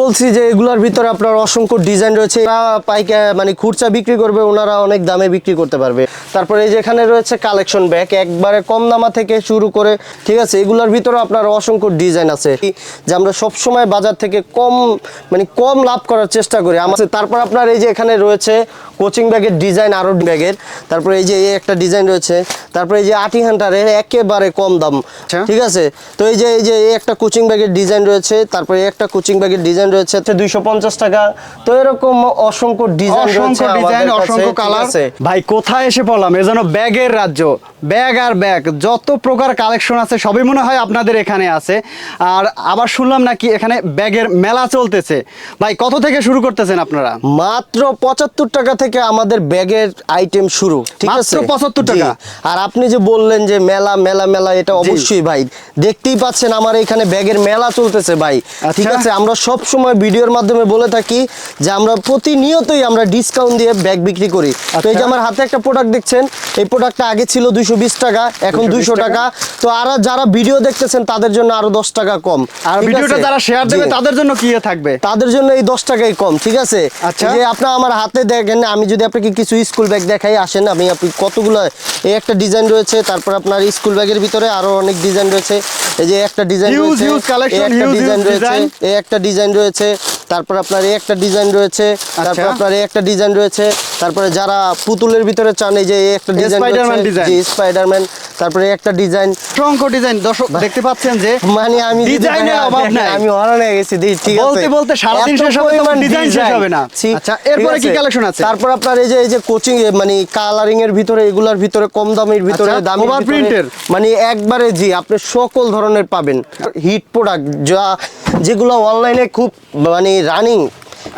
বলছি যে এগুলোর ভিতরে আপনার অসংখ্য ডিজাইন রয়েছে। পাইকা মানে খুচরা বিক্রি করবে ওনারা অনেক দামে বিক্রি করতে পারবে। তারপরে এই যে এখানে রয়েছে কালেকশন ব্যাগ একবারে কম দামা থেকে শুরু করে ঠিক আছে? এগুলোর ভিতরে আপনার অসংখ্য ডিজাইন আছে। যে আমরা সবসময় বাজার থেকে কম মানে কম লাভ করার চেষ্টা করি। আমাদের তারপর আপনার এই যে এখানে রয়েছে কোচিং ব্যাগের ডিজাইন আরও ব্যাগের তারপরে এই যে এই একটা ডিজাইন রয়েছে। তারপরে এই যে আটি হান্টারের একেবারে কম দাম। আচ্ছা। ঠিক আছে? তো এই যে এই যে এই একটা কোচিং ব্যাগের ডিজাইন রয়েছে। তারপরে একটা কোচিং ব্যাগের ডিজাইন রয়েছে দুইশো পঞ্চাশ টাকা। তো এরকম অসংখ্য ডিজাইন অসংখ্য ডিজাইন অসংখ্য কালার আছে? ভাই কোথায় এসে পড়লাম? এ যেন ব্যাগের রাজ্য ব্যাগ আর ব্যাগ যত প্রকার কালেকশন আছে সবই মনে হয় আপনাদের এখানে আছে। আর আবার শুনলাম নাকি এখানে ব্যাগের মেলা চলতেছে। ভাই কত থেকে শুরু করতেছেন আপনারা? মাত্র পঁচাত্তর টাকা থেকে আমাদের ব্যাগের আইটেম শুরু ঠিক আছে? মাত্র 75 টাকা? আর আপনি যে বললেন যে মেলা মেলা মেলা এটা অবশ্যই ভাই দেখতেই পাচ্ছেন আমার এখানে ব্যাগের মেলা চলতেছে ভাই ঠিক আচ্ছা। আছে? আমরা সব সময় ভিডিওর মাধ্যমে বলে থাকি যে আমরা প্রতিনিয়তই আমরা ডিসকাউন্ট দিয়ে ব্যাগ বিক্রি করি। তো এই যে আচ্ছা। আমার হাতে একটা প্রোডাক্ট দেখছেন এই প্রোডাক্টটা আগে ছিল দুইশো বিশ টাকা এখন 220 দুইশো টাকা। তো আর যারা ভিডিও দেখতেছেন তাদের জন্য আরও দশ টাকা কম। আর ভিডিওটা যারা শেয়ার দেবে তাদের জন্য কি থাকবে? তাদের জন্য এই দশ টাকাই কম ঠিক আছে? আচ্ছা। যে আপনার আমার হাতে দেখেন আমি যদি আপনাকে কিছু স্কুল ব্যাগ দেখাই আসেন আমি আপনি কতগুলো এই একটা ডিজাইন রয়েছে তারপর আপনার স্কুল ব্যাগের ভিতরে আরও অনেক ডিজাইন রয়েছে। এই যে একটা ডিজাইন হিউজ রয়েছে কালেকশন হিউজ ডিজাইন রয়েছে। এই একটা ডিজাইন রয়েছে তারপর আপনার এই একটা ডিজাইন রয়েছে তারপর আচ্ছা। আপনার এই একটা ডিজাইন রয়েছে তারপরে যারা পুতুলের ভিতরে চান এই যে একটা ডিজাইন Spider-Man design। জি স্পাইডারম্যান তারপরে একটা ডিজাইন অসংখ্য ডিজাইন দর্শক দেখতে পাচ্ছেন যে মানে আমি যদি ডিজাইনের অভাব নাই। আমি হরান হয়ে গেছি দি- ঠিক আছে। বলতে বলতে সারাদিন এত শেষ হবে, পরিমাণ ডিজাইন শেষ হবে না। আচ্ছা, এরপরে কি কালেকশন আছে? তারপর আপনার এই যে এই যে কোচিং মানে কালারিং এর ভিতরে এগুলার ভিতরে কম দামের ভিতরে আচ্ছা, দামের over মানে একবারে জি আপনি সকল ধরনের পাবেন। হিট প্রোডাক্ট যা যেগুলো অনলাইনে খুব মানে রানিং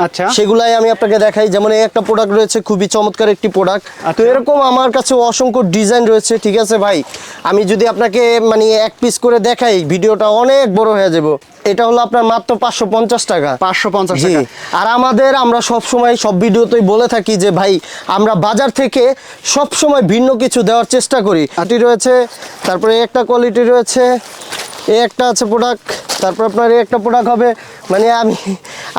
আচ্ছা। সেগুলাই আমি আপনাকে দেখাই। যেমন এই একটা প্রোডাক্ট রয়েছে খুবই চমৎকার একটি প্রোডাক্ট তো আচ্ছা। এরকম আমার কাছে অসংখ্য ডিজাইন রয়েছে ঠিক আছে ভাই? আমি যদি আপনাকে মানে এক পিস করে দেখাই ভিডিওটা অনেক বড় হয়ে যাব। এটা হলো আপনার মাত্র পাঁচশো পঞ্চাশ টাকা। পাঁচশো পঞ্চাশ টাকা। আর আমাদের আমরা সব সময় সব ভিডিওতেই বলে থাকি যে ভাই আমরা বাজার থেকে সব সময় ভিন্ন কিছু দেওয়ার চেষ্টা করি। আটি রয়েছে তারপরে একটা কোয়ালিটি রয়েছে এই একটা আছে প্রোডাক্ট তারপর আপনার এই একটা প্রোডাক্ট হবে। মানে আমি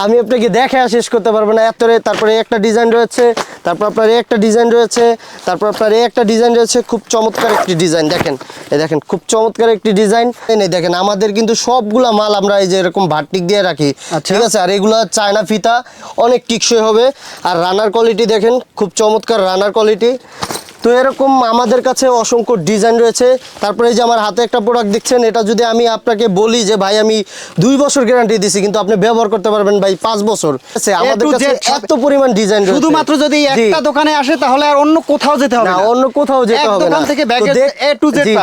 আমি আপনাকে দেখে আর শেষ করতে পারব না। এতরে তারপরে এই একটা ডিজাইন রয়েছে তারপর আপনার এই একটা ডিজাইন রয়েছে তারপর আপনার এই একটা ডিজাইন রয়েছে। খুব চমৎকার একটি ডিজাইন দেখেন। এই দেখেন খুব চমৎকার একটি ডিজাইন এই দেখেন আমাদের কিন্তু সবগুলা মাল আমরা এই যে এরকম ভাট্টিক দিয়ে রাখি আচ্ছা। ঠিক আছে? আর এগুলো চায়না ফিতা অনেক টিকসই হবে। আর রানার কোয়ালিটি দেখেন খুব চমৎকার রানার কোয়ালিটি তো এরকম আমাদের কাছে অসংখ্য ডিজাইন রয়েছে। তারপরে এই যে আমার হাতে একটা প্রোডাক্ট দেখছেন এটা যদি আমি আপনাকে বলি যে ভাই আমি দুই বছর গ্যারান্টি দিছি কিন্তু আপনি ব্যবহার করতে পারবেন ভাই পাঁচ বছর। আমাদের কাছে এত পরিমাণ ডিজাইন শুধুমাত্র যদি একটা দোকানে আসে তাহলে আর অন্য কোথাও যেতে হবে না অন্য কোথাও যেতে হবে না। থেকে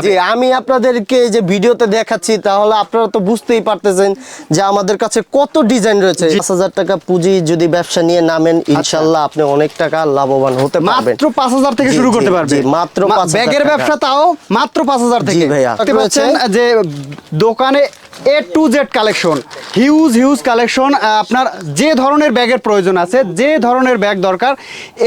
জি, আমি আপনাদেরকে যে ভিডিওতে দেখাচ্ছি তাহলে আপনারা তো বুঝতেই পারতেছেন যে আমাদের কাছে কত ডিজাইন রয়েছে। পাঁচ হাজার টাকা পুঁজি যদি ব্যবসা নিয়ে নামেন ইনশাল্লাহ আপনি অনেক টাকা লাভবান হতে পারবেন। মাত্র পাঁচ হাজার থেকে শুরু জি, করতে পারবে। মাত্র মা- 5,000 ব্যাগের ব্যবসা তাও মাত্র পাঁচ হাজার থেকে। ভাইয়া। দেখতে পাচ্ছেন যে দোকানে A to Z collection huge huge collection আপনার যে ধরনের ব্যাগের প্রয়োজন আছে, যে ধরনের ব্যাগ দরকার,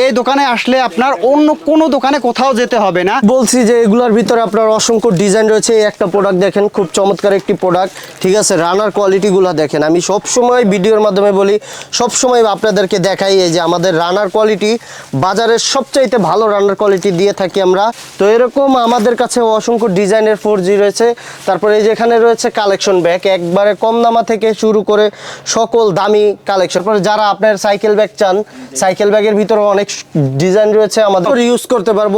এই দোকানে আসলে আপনার অন্য কোনো দোকানে কোথাও যেতে হবে না। বলছি যে এগুলোর ভিতরে আপনার অসংখ্য ডিজাইন রয়েছে। এই একটা প্রোডাক্ট দেখেন, খুব চমৎকার একটি প্রোডাক্ট ঠিক আছে রানার কোয়ালিটিগুলো দেখেন। আমি সব সময় ভিডিওর মাধ্যমে বলি সব সময় আপনাদেরকে দেখাই এই যে আমাদের রানার কোয়ালিটি বাজারের সবচাইতে ভালো রানার কোয়ালিটি দিয়ে থাকি আমরা। তো এরকম আমাদের কাছে অসংখ্য ডিজাইনের ফোর জি রয়েছে। তারপরে এই যে এখানে রয়েছে কালেকশন ব্যাগ একবারে কম দামা থেকে শুরু করে সকল দামি কালেকশন যারা আপনার সাইকেল ব্যাগ চান সাইকেল ব্যাগের ভিতরে অনেক ডিজাইন রয়েছে আমাদের ইউজ করতে পারব।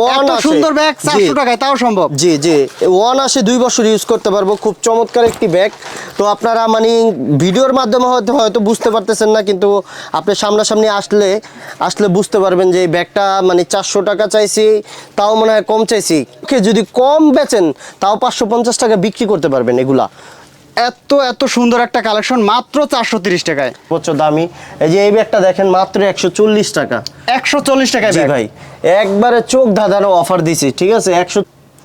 সুন্দর ব্যাগ। চারশো টাকায় তাও সম্ভব। জি জি। ওয়ান আসে দুই বছর ইউজ করতে পারব। খুব চমৎকার একটি ব্যাগ তো আপনারা মানে ভিডিওর মাধ্যমে হয়তো হয়তো বুঝতে পারতেছেন না কিন্তু আপনি সামনাসামনি আসলে আসলে বুঝতে পারবেন যে এই ব্যাগটা মানে চারশো টাকা চাইছি তাও মনে হয় কম চাইছি। ওকে যদি কম বেচেন তাও পাঁচশো পঞ্চাশ টাকা বিক্রি করতে পারবেন এগুলা। এত এত সুন্দর একটা কালেকশন মাত্র চারশো তিরিশ টাকায়। প্রচুর দামি। এই যে এই ব্যাগটা দেখেন মাত্র একশো চল্লিশ টাকা। একশো চল্লিশ টাকায় ভাই একবারে চোখ ধাঁধানো অফার দিছি ঠিক আছে? একশো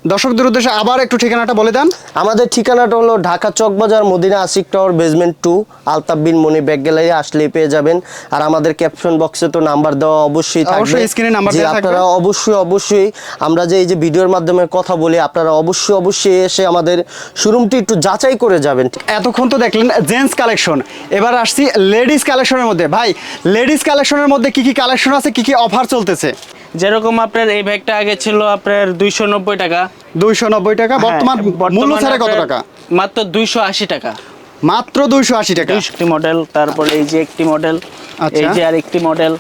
দর্শকদের উদ্দেশ্যে আবার একটু ঠিকানাটা বলে দেন। আমাদের ঠিকানাটা হলো Dhaka Chawkbazar Madina Ashiq tower basement two Altaf Bin money bag gallery আসলেই পেয়ে যাবেন। আর আমাদের ক্যাপশন বক্সে তো নাম্বার দেওয়া অবশ্যই থাকবে। অবশ্যই screen এ দেওয়া থাকবে। আপনারা অবশ্যই অবশ্যই আমরা যে এই যে ভিডিওর মাধ্যমে কথা বলি আপনারা অবশ্যই অবশ্যই এসে আমাদের শোরুমটি একটু যাচাই করে যাবেন। এতক্ষণ তো দেখলেন জেন্টস কালেকশন এবার আসছি লেডিস কালেকশনের মধ্যে। ভাই লেডিস কালেকশনের মধ্যে কি কি কালেকশন আছে কি কি অফার চলতেছে? যেরকম আপনার এই ব্যাগটা আগে ছিল আপনার দুইশো নব্বই টাকা দুইশো নব্বই টাকা বর্তমান হ্যাঁ, মূল্য ছাড়া কত টাকা? মাত্র দুইশো আশি টাকা। মাত্র দুইশো আশি টাকা? দুইশোটি মডেল তারপরে এই যে একটি মডেল আচ্ছা। এই যে আর একটি মডেল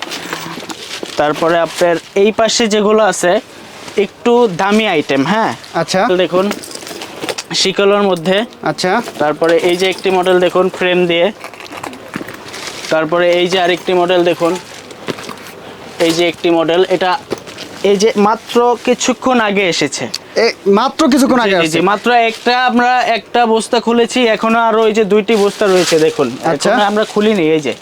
তারপরে আপনার এই পাশে যেগুলো আছে একটু দামি আইটেম হ্যাঁ? আচ্ছা। দেখুন শিকলের মধ্যে। আচ্ছা। তারপরে এই যে একটি মডেল দেখুন ফ্রেম দিয়ে। তারপরে এই যে আরেকটি মডেল দেখুন এই যে একটি মডেল এটা এই যে মাত্র কিছুক্ষণ আগে এসেছে। মাত্র কিছুক্ষণ আগে আসছে। মাত্র একটা আমরা একটা বস্তা খুলেছি এখনও আরও ওই যে দুইটি বস্তা রয়েছে দেখুন। আচ্ছা। আমরা খুলিনি এই যে।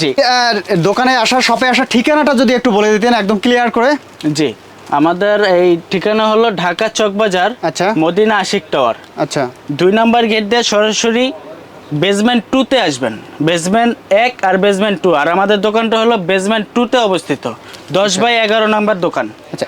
জি। আর দোকানে আসা শপে আসা ঠিকানাটা যদি একটু বলে দিতেন একদম ক্লিয়ার করে। জি আমাদের এই ঠিকানা হলো ঢাকা চকবাজার আচ্ছা। মদিনা আশিক টাওয়ার আচ্ছা। দুই নাম্বার গেট দিয়ে সরাসরি বেসমেন্ট টুতে আসবেন। বেসমেন্ট এক আর বেসমেন্ট টু আর আমাদের দোকানটা হলো বেসমেন্ট টুতে অবস্থিত। দশ বাই এগারো নাম্বার দোকান। আচ্ছা